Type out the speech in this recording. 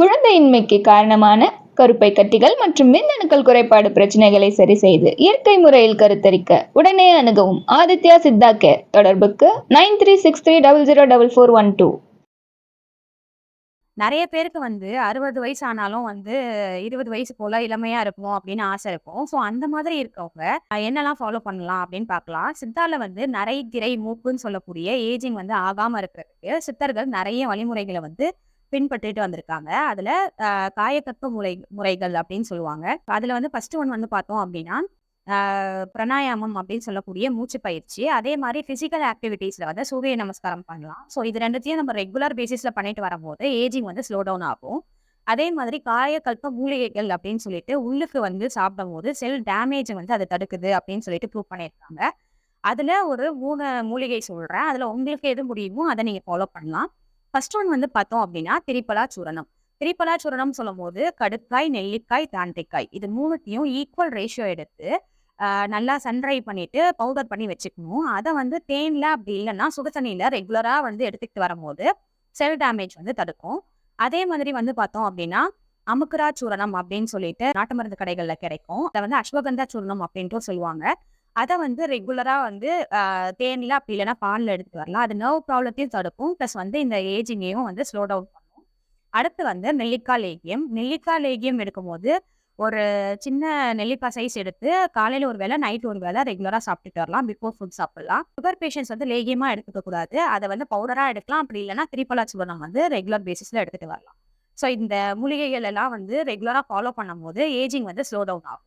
குழந்தையின்மைக்கு காரணமான கருப்பை கட்டிகள் மற்றும் மின்னணுக்கள் குறைபாடு பிரச்சனைகளை சரி செய்து இயற்கை முறையில் கருத்தரிக்க உடனே அணுகவும் ஆதித்யா சித்தா கேர் தொடர்புக்கு nine three six three double zero double four one two நிறைய பேருக்கு வந்து 60 வயசு ஆனாலும் வந்து 20 வயசு போல இளமையா இருக்கும் அப்படின்னு ஆசை இருக்கும். ஸோ அந்த மாதிரி இருக்கவங்க என்னெல்லாம் ஃபாலோ பண்ணலாம் அப்படின்னு பார்க்கலாம். சித்தால வந்து நிறைய திரை, மூப்புன்னு சொல்லக்கூடிய ஏஜிங் வந்து ஆகாம இருக்கிறதுக்கு சித்தர்கள் நிறைய வழிமுறைகளை வந்து பின்பற்றிட்டு வந்திருக்காங்க. அதுல காயக்கற்ப முறை முறைகள் அப்படின்னு சொல்லுவாங்க. அதுல வந்து ஃபர்ஸ்ட் ஒன் வந்து பார்த்தோம் அப்படின்னா, பிரணாயாமம் பிராணாயாமம் அப்படின்னு சொல்லக்கூடிய மூச்சு பயிற்சி. அதே மாதிரி பிசிக்கல் ஆக்டிவிட்டீஸ்ல வந்து சூரிய நமஸ்காரம் பண்ணலாம். ஸோ இது ரெண்டுத்தையும் நம்ம ரெகுலர் பேசிஸ்ல பண்ணிட்டு வரும்போது ஏஜிங் வந்து ஸ்லோ டவுன் ஆகும். அதே மாதிரி காயக்கல்ப மூலிகைகள் அப்படின்னு சொல்லிட்டு உள்ளுக்கு வந்து சாப்பிடும்போது செல் டேமேஜ் வந்து அதை தடுக்குது அப்படின்னு சொல்லிட்டு ப்ரூவ் பண்ணியிருக்காங்க. அதுல ஒரு மூணு மூலிகை சொல்றேன். அதுல உங்களுக்கு எது முடியுமோ அதை நீங்க ஃபாலோ பண்ணலாம். ஃபர்ஸ்ட் ஒன் வந்து பார்த்தோம் அப்படின்னா, திரிபலா சூரணம். திரிப்பலா சூரணம் சொல்லும் போது கடுக்காய், நெல்லிக்காய், தாண்டிக்காய் இது மூணுத்தையும் ஈக்குவல் ரேஷியோ எடுத்து நல்லா சன்ட்ரை பண்ணிட்டு பவுடர் பண்ணி வச்சுக்கணும். அத வந்து தேன்ல அப்படி இல்லன்னா சுடு ரெகுலரா வந்து எடுத்துக்கிட்டு வரும்போது செல் டேமேஜ் வந்து தடுக்கும். அதே மாதிரி வந்து பார்த்தோம் அப்படின்னா, அமுக்குரா சூரணம் அப்படின்னு சொல்லிட்டு நாட்டு மருந்து கடைகள்ல கிடைக்கும். அத வந்து அஸ்வகந்தா சூரணம் அப்படின்ட்டு சொல்லுவாங்க. அதை வந்து ரெகுலராக வந்து தேனில் அப்படி இல்லைன்னா பாலில் எடுத்துட்டு வரலாம். அது நர்வ் ப்ராப்ளத்தையும் தடுக்கும். ப்ளஸ் வந்து இந்த ஏஜிங்கையும் வந்து ஸ்லோ டவுன் பண்ணும். அடுத்து வந்து நெல்லிக்கா லேகியம். நெல்லிக்கா லேகியம் எடுக்கும்போது ஒரு சின்ன நெல்லிக்காய் சைஸ் எடுத்து காலையில் ஒரு வேலை நைட் ஒரு வேலை ரெகுலராக சாப்பிட்டுட்டு வரலாம். பிஃபோர் ஃபுட் சாப்பிடலாம். சுகர் பேஷண்ட்ஸ் வந்து லேகியமாக எடுத்துக்க கூடாது. வந்து பவுடராக எடுக்கலாம். அப்படி இல்லைன்னா திரிபலா சுவனம் வந்து ரெகுலர் பேசிஸில் எடுத்துகிட்டு வரலாம். ஸோ இந்த மூலிகைகள் எல்லாம் வந்து ரெகுலராக ஃபாலோ பண்ணும்போது ஏஜிங் வந்து ஸ்லோ டவுன் ஆகும்.